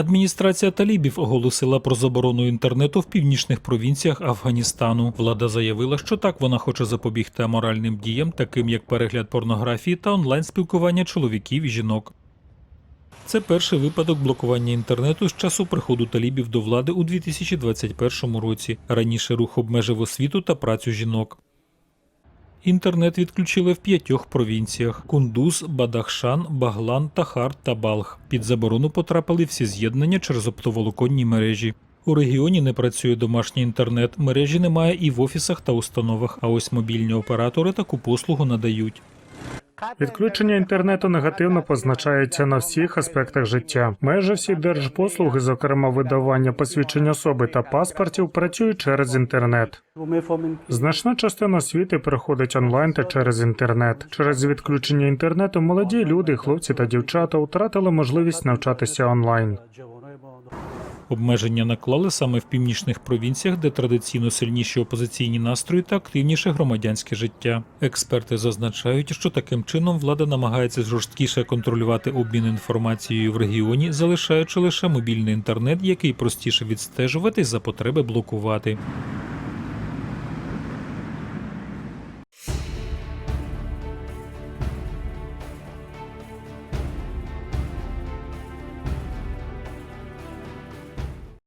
Адміністрація талібів оголосила про заборону інтернету в північних провінціях Афганістану. Влада заявила, що так вона хоче запобігти аморальним діям, таким як перегляд порнографії та онлайн спілкування чоловіків і жінок. Це перший випадок блокування інтернету з часу приходу талібів до влади у 2021 році. Раніше рух обмежив освіту та працю жінок. Інтернет відключили в п'ятьох провінціях: Кундуз, Бадахшан, Баглан, Тахар та Балх. Під заборону потрапили всі з'єднання через оптоволоконні мережі. У регіоні не працює домашній інтернет, мережі немає і в офісах та установах, а ось мобільні оператори таку послугу надають. Відключення інтернету негативно позначається на всіх аспектах життя. Майже всі держпослуги, зокрема видавання посвідчень особи та паспортів, працюють через інтернет. Значна частина освіти проходить онлайн та через інтернет. Через відключення інтернету молоді люди, хлопці та дівчата втратили можливість навчатися онлайн. Обмеження наклали саме в північних провінціях, де традиційно сильніші опозиційні настрої та активніше громадянське життя. Експерти зазначають, що таким чином влада намагається жорсткіше контролювати обмін інформацією в регіоні, залишаючи лише мобільний інтернет, який простіше відстежувати за потреби блокувати.